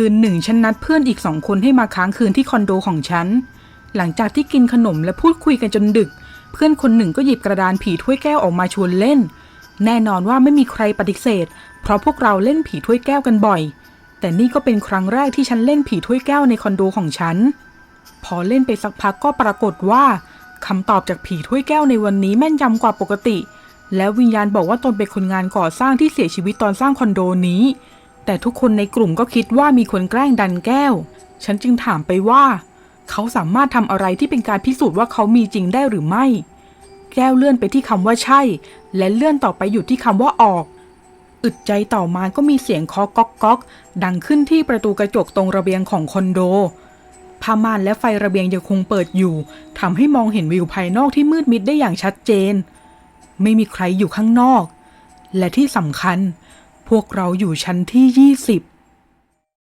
คืนหนึ่งฉันนัดเพื่อนอีกสองคนให้มาค้างคืนที่คอนโดของฉัน หลังจากที่กินขนมและพูดคุยกันจนดึก เพื่อนคนหนึ่งก็หยิบกระดานผีถ้วยแก้วออกมาชวนเล่น แน่นอนว่าไม่มีใครปฏิเสธ เพราะพวกเราเล่นผีถ้วยแก้วกันบ่อย แต่นี่ก็เป็นครั้งแรกที่ฉันเล่นผีถ้วยแก้วในคอนโดของฉัน พอเล่นไปสักพักก็ปรากฏว่าคำตอบจากผีถ้วยแก้วในวันนี้แม่นยำกว่าปกติ แล้ววิญญาณบอกว่าตนเป็นคนงานก่อสร้างที่เสียชีวิตตอนสร้างคอนโดนี้ แต่ทุกคนในกลุ่มก็คิดว่ามีคนแกล้งดันแก้ว ฉันจึงถามไปว่า เขาสามารถทำอะไรที่เป็นการพิสูจน์ว่าเขามีจริงได้หรือไม่ แก้วเลื่อนไปที่คำว่าใช่ และเลื่อนต่อไปอยู่ที่คำว่าออก อึดใจต่อมาก็มีเสียงเคาะก๊อกก๊อกดังขึ้นที่ประตูกระจกตรงระเบียงของคอนโดผ้าม่านและไฟระเบียงยังคงเปิดอยู่ทำให้มองเห็นวิวภายนอกที่มืดมิดได้อย่างชัดเจน ไม่มีใครอยู่ข้างนอก และที่สำคัญ พวกเราอยู่ชั้นที่ 20